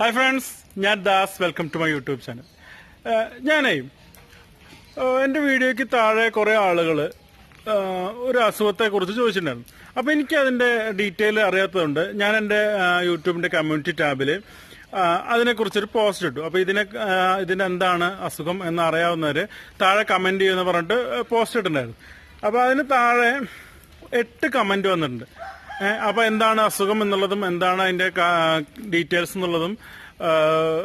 Hi friends ഞാൻ Das. Welcome to my YouTube channel ഞാനേ എന്റെ വീഡിയോയ്ക്ക് താഴെ കുറേ ആളുകൾ ഒരു അസുഖത്തെ കുറിച്ച് ചോദിച്ചിട്ടുണ്ടായിരുന്നു. അപ്പോൾ എനിക്ക് അതിന്റെ ഡീറ്റെയിൽ അറിയാത്തതുകൊണ്ട് ഞാൻ എന്റെ യൂട്യൂബിന്റെ കമ്മ്യൂണിറ്റി ടാബിൽ അതിനെക്കുറിച്ചൊരു പോസ്റ്റ് ഇട്ടു. അപ്പോൾ ഇതിനെ ഇതിന്റെ ഇതിന് എന്താണ് അസുഖം എന്ന് അറിയാവുന്നവർ താഴെ കമന്റ് ചെയ്യുമെന്ന് പറഞ്ഞിട്ട് പോസ്റ്റ് ഇട്ടിട്ടുണ്ടായിരുന്നു. അപ്പോൾ അതിന് താഴെ എട്ട് കമന്റ് വന്നിട്ടുണ്ട്. ഏഹ് അപ്പൊ എന്താണ് അസുഖം എന്നുള്ളതും എന്താണ് അതിന്റെ ഡീറ്റെയിൽസ് എന്നുള്ളതും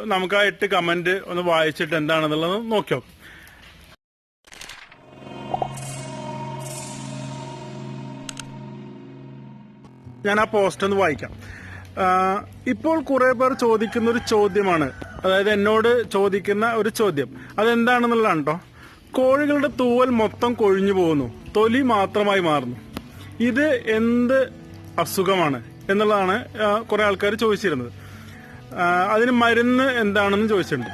നമുക്ക് ആ എട്ട് കമന്റ് ഒന്ന് വായിച്ചിട്ട് എന്താണെന്നുള്ളത് നോക്കിയോ. ഞാൻ ആ പോസ്റ്റ് ഒന്ന് വായിക്കാം. ഇപ്പോൾ കുറെ പേർ ചോദിക്കുന്ന ഒരു ചോദ്യമാണ്. അതായത് എന്നോട് ചോദിക്കുന്ന ഒരു ചോദ്യം. അതെന്താണെന്നുള്ളതാണ് കേട്ടോ കോഴികളുടെ തൂവൽ മൊത്തം കൊഴിഞ്ഞു പോകുന്നു. തൊലി മാത്രമായി മാറുന്നു. ഇത് എന്ത് അസുഖമാണ് എന്നുള്ളതാണ് കുറെ ആൾക്കാർ ചോദിച്ചിരുന്നത്. അതിന് മരുന്ന് എന്താണെന്ന് ചോദിച്ചിട്ടുണ്ട്.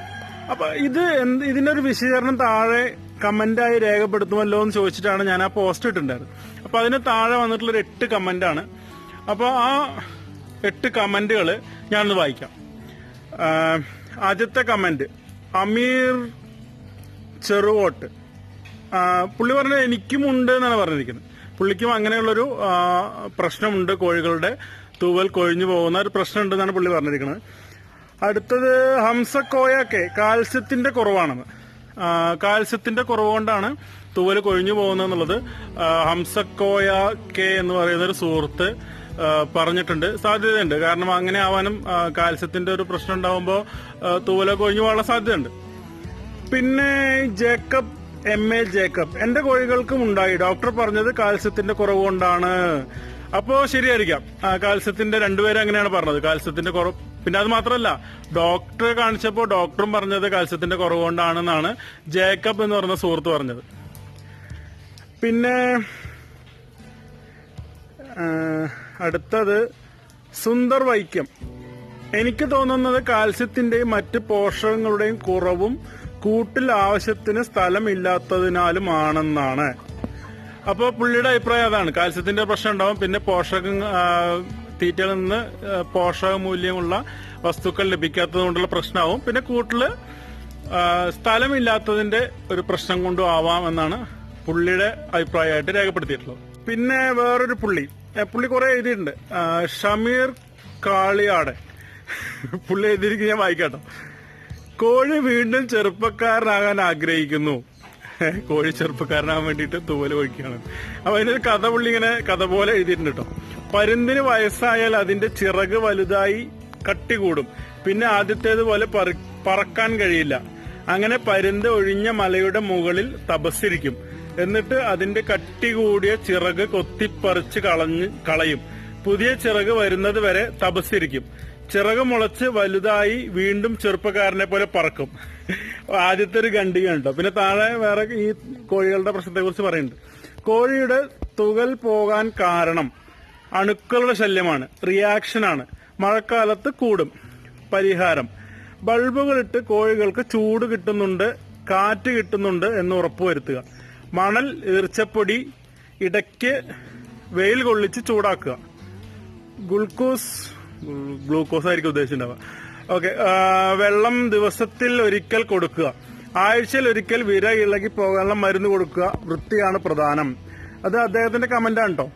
അപ്പൊ ഇത് ഇതിന്റെ ഒരു വിശദീകരണം താഴെ കമന്റായി രേഖപ്പെടുത്തുമല്ലോ എന്ന് ചോദിച്ചിട്ടാണ് ഞാൻ ആ പോസ്റ്റ് ഇട്ടിട്ടുണ്ടായിരുന്നത്. അപ്പൊ അതിന് താഴെ വന്നിട്ടുള്ള ഒരു എട്ട് കമന്റാണ്. ആണ് അപ്പൊ ആ എട്ട് കമന്റുകൾ ഞാനൊന്ന് വായിക്കാം. ആദ്യത്തെ കമന്റ് അമീർ ചെറുവോട്ട്. പുള്ളി പറഞ്ഞത് എനിക്കും ഉണ്ട് എന്നാണ് പറഞ്ഞിരിക്കുന്നത്. പുള്ളിക്കും അങ്ങനെയുള്ളൊരു പ്രശ്നമുണ്ട് കോഴികളുടെ. തൂവൽ കൊഴിഞ്ഞു പോകുന്ന ഒരു പ്രശ്നം ഉണ്ടെന്നാണ് പുള്ളി പറഞ്ഞിരിക്കുന്നത് അടുത്തത് ഹംസക്കോയൊക്കെ കാൽസ്യത്തിന്റെ കുറവാണെന്ന് കാൽസ്യത്തിന്റെ കുറവ് കൊണ്ടാണ് തൂവൽ കൊഴിഞ്ഞു പോകുന്നതെന്നുള്ളത് ഹംസക്കോയ കെ എന്ന് പറയുന്ന ഒരു സുഹൃത്ത് പറഞ്ഞിട്ടുണ്ട്. സാധ്യതയുണ്ട്. കാരണം അങ്ങനെ ആവാനും കാൽസ്യത്തിന്റെ ഒരു പ്രശ്നം ഉണ്ടാവുമ്പോൾ തൂവല കൊഴിഞ്ഞു പോകാനുള്ള സാധ്യതയുണ്ട്. പിന്നെ ജേക്കബ് എം എ ജേക്കബ്. എന്റെ കോഴികൾക്കും ഉണ്ടായി. ഡോക്ടർ പറഞ്ഞത് കാൽസ്യത്തിന്റെ കുറവ് കൊണ്ടാണ് അപ്പോ ശരിയായിരിക്കാം. കാൽസ്യത്തിന്റെ രണ്ടുപേരും അങ്ങനെയാണ് പറഞ്ഞത്. കാൽസ്യത്തിന്റെ കുറവ്. പിന്നെ അത് മാത്രമല്ല ഡോക്ടറെ കാണിച്ചപ്പോൾ ഡോക്ടറും പറഞ്ഞത് കാൽസ്യത്തിന്റെ കുറവ് കൊണ്ടാണെന്നാണ് ജേക്കബ് എന്ന് പറഞ്ഞ സുഹൃത്ത് പറഞ്ഞത്. പിന്നെ അടുത്തത് സുന്ദർ വൈക്കം. എനിക്ക് തോന്നുന്നത് കാൽസ്യത്തിന്റെയും മറ്റ് പോഷകങ്ങളുടെയും കുറവും കൂട്ടിൽ ആവശ്യത്തിന് സ്ഥലമില്ലാത്തതിനാലുമാണെന്നാണ്. അപ്പോൾ പുള്ളിയുടെ അഭിപ്രായം അതാണ്. കാൽസ്യത്തിന്റെ പ്രശ്നം ഉണ്ടാവും പിന്നെ പോഷക തീറ്റയിൽ നിന്ന് പോഷക മൂല്യമുള്ള വസ്തുക്കൾ ലഭിക്കാത്തത് കൊണ്ടുള്ള പ്രശ്നമാവും. പിന്നെ കൂട്ടിൽ സ്ഥലമില്ലാത്തതിന്റെ ഒരു പ്രശ്നം കൊണ്ടും ആവാം എന്നാണ് പുള്ളിയുടെ അഭിപ്രായമായിട്ട് രേഖപ്പെടുത്തിയിട്ടുള്ളത്. പിന്നെ വേറൊരു പുള്ളി. പുള്ളി കുറെ എഴുതിയിട്ടുണ്ട്. ഷമീർ കാളിയാട്. പുള്ളി എഴുതിയിരിക്കും ഞാൻ വായിക്കാട്ടോ. കോഴി വീണ്ടും ചെറുപ്പക്കാരനാകാൻ ആഗ്രഹിക്കുന്നു. കോഴി ചെറുപ്പക്കാരനാകാൻ വേണ്ടിയിട്ട് തൂവൽ വയ്ക്കുകയാണ് അപ്പൊ അതിനൊരു കഥ പുള്ളി ഇങ്ങനെ കഥ പോലെ എഴുതിയിട്ടുണ്ട് കേട്ടോ. പരുന്തിന് വയസ്സായാൽ അതിന്റെ ചിറക് വലുതായി കട്ടി കൂടും പിന്നെ ആദ്യത്തേതുപോലെ പോലെ പറക്കാൻ കഴിയില്ല. അങ്ങനെ പരുന്ത് ഒഴിഞ്ഞ മലയുടെ മുകളിൽ തപസ്സിരിക്കും. എന്നിട്ട് അതിന്റെ കട്ടി കൂടിയ ചിറക് കൊത്തിപ്പറിച്ച് കളഞ്ഞ് കളയും. പുതിയ ചിറക് വരുന്നത് വരെ തപസ്സിരിക്കും. ചിറക് മുളച്ച് വലുതായി വീണ്ടും ചെറുപ്പക്കാരനെ പോലെ പറക്കും. ആദ്യത്തെ ഒരു ഖണ്ഡിക ഉണ്ടോ പിന്നെ താഴെ വേറെ ഈ കോഴികളുടെ പ്രശ്നത്തെക്കുറിച്ച് പറയുന്നുണ്ട്. കോഴിയുടെ തുകൽ പോകാൻ കാരണം അണുക്കളുടെ ശല്യമാണ് റിയാക്ഷനാണ് മഴക്കാലത്ത് കൂടും പരിഹാരം. ബൾബുകളിട്ട് കോഴികൾക്ക് ചൂട് കിട്ടുന്നുണ്ട് കാറ്റ് കിട്ടുന്നുണ്ട് എന്ന് ഉറപ്പുവരുത്തുക മണൽ ഈർച്ചപ്പൊടി ഇടയ്ക്ക് വെയിൽ കൊള്ളിച്ച് ചൂടാക്കുക. ഗ്ലൂക്കോസ് ഗ്ലൂക്കോസ് ആയിരിക്കും ഉദ്ദേശിച്ചിട്ടുണ്ടാവുക. ഓക്കെ വെള്ളം ദിവസത്തിൽ ഒരിക്കൽ കൊടുക്കുക. ആഴ്ചയിൽ ഒരിക്കൽ വിര ഇളകി പോകാനുള്ള മരുന്ന് കൊടുക്കുക. വൃത്തിയാണ് പ്രധാനം. അത് അദ്ദേഹത്തിന്റെ കമന്റാണ് കേട്ടോ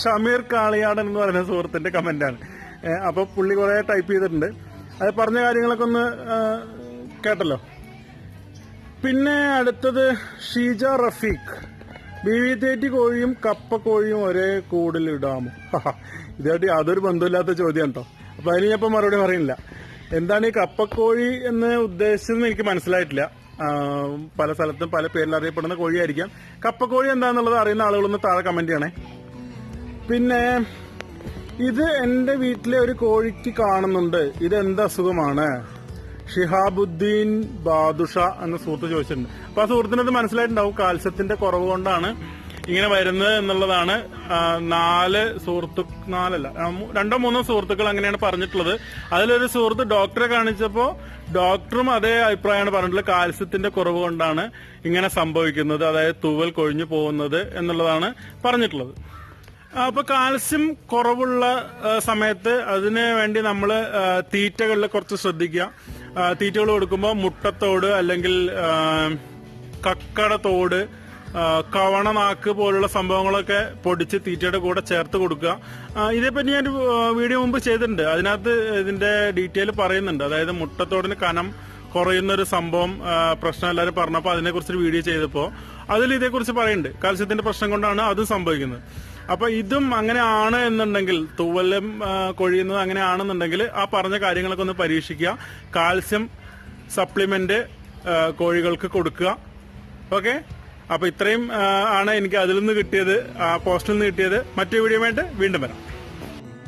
ഷമീർ കാളിയാടൻ എന്ന് പറയുന്ന സുഹൃത്തിന്റെ കമന്റാണ് അപ്പൊ പുള്ളി കുറെ ടൈപ്പ് ചെയ്തിട്ടുണ്ട്. അത് പറഞ്ഞ കാര്യങ്ങളൊക്കെ ഒന്ന് കേട്ടല്ലോ. പിന്നെ അടുത്തത് ഷീജ റഫീഖ്. ബി കോഴിയും കപ്പ കോഴിയും ഒരേ കൂടിൽ ഇടാമോ ഇതായിട്ട് യാതൊരു ബന്ധമില്ലാത്ത ചോദ്യം കേട്ടോ അപ്പൊ അതിന് ഞാൻ മറുപടി പറയുന്നില്ല. എന്താണ് ഈ കപ്പക്കോഴി എന്ന് ഉദ്ദേശിച്ചതെന്ന് എനിക്ക് മനസ്സിലായിട്ടില്ല. പല സ്ഥലത്തും പല പേരിൽ അറിയപ്പെടുന്ന കോഴിയായിരിക്കാം. കപ്പക്കോഴി എന്താണെന്നുള്ളത് അറിയുന്ന ആളുകളൊന്ന് താഴെ കമന്റ് ചെയ്യണേ. പിന്നെ ഇത് എന്റെ വീട്ടിലെ ഒരു കോഴിക്ക് കാണുന്നുണ്ട്. ഇത് എന്ത് അസുഖമാണ്? ഷിഹാബുദ്ദീൻ ബാദുഷ എന്ന സുഹൃത്ത് ചോദിച്ചിട്ടുണ്ട്. അപ്പൊ ആ സുഹൃത്തിന് അത് മനസ്സിലായിട്ടുണ്ടാവും. കാൽസ്യത്തിന്റെ കുറവ് കൊണ്ടാണ് ഇങ്ങനെ വരുന്നത് എന്നുള്ളതാണ്. നാല് സുഹൃത്തു നാലല്ല രണ്ടോ മൂന്നോ സുഹൃത്തുക്കൾ അങ്ങനെയാണ് പറഞ്ഞിട്ടുള്ളത്. അതിലൊരു സുഹൃത്ത് ഡോക്ടറെ കാണിച്ചപ്പോ ഡോക്ടറും അതേ അഭിപ്രായമാണ് പറഞ്ഞിട്ടുള്ളത്. കാൽസ്യത്തിന്റെ കുറവ് കൊണ്ടാണ് ഇങ്ങനെ സംഭവിക്കുന്നത്. അതായത് തൂവൽ കൊഴിഞ്ഞു പോകുന്നത് എന്നുള്ളതാണ് പറഞ്ഞിട്ടുള്ളത്. അപ്പൊ കാൽസ്യം കുറവുള്ള സമയത്ത് അതിനു വേണ്ടി നമ്മൾ തീറ്റകളിൽ കുറച്ച് ശ്രദ്ധിക്കുക. തീറ്റകൾ കൊടുക്കുമ്പോൾ മുട്ടത്തോട് അല്ലെങ്കിൽ കക്കടത്തോട് കക്കട തോട് ആ, കവണ നാക്ക് പോലുള്ള സംഭവങ്ങളൊക്കെ പൊടിച്ച് തീറ്റയുടെ കൂടെ ചേർത്ത് കൊടുക്കുക. ഇതേപ്പറ്റി ഞാൻ വീഡിയോ മുമ്പ് ചെയ്തിട്ടുണ്ട്. അതിനകത്ത് ഇതിന്റെ ഡീറ്റെയിൽ പറയുന്നുണ്ട്. അതായത് മുട്ടത്തോടിന് കനം കുറയുന്ന ഒരു സംഭവം പ്രശ്നം എല്ലാവരും പറഞ്ഞപ്പോൾ അതിനെക്കുറിച്ചൊരു വീഡിയോ ചെയ്തപ്പോൾ അതിൽ ഇതേക്കുറിച്ച് പറയുന്നുണ്ട്. കാൽസ്യത്തിന്റെ പ്രശ്നം കൊണ്ടാണ് അത് സംഭവിക്കുന്നത്. അപ്പൊ ഇതും അങ്ങനെ ആണ് എന്നുണ്ടെങ്കിൽ തൂവലും കൊഴിയുന്നത് അങ്ങനെ ആണെന്നുണ്ടെങ്കിൽ ആ പറഞ്ഞ കാര്യങ്ങളൊക്കെ ഒന്ന് പരീക്ഷിക്കുക. കാൽസ്യം സപ്ലിമെന്റ് കോഴികൾക്ക് കൊടുക്കുക. ഓക്കെ? അപ്പൊ ഇത്രയും ആണ് എനിക്ക് അതിൽ നിന്ന് കിട്ടിയത് ആ പോസ്റ്റിൽ നിന്ന് കിട്ടിയത്. മറ്റു വീഡിയോ വീണ്ടും വരാം.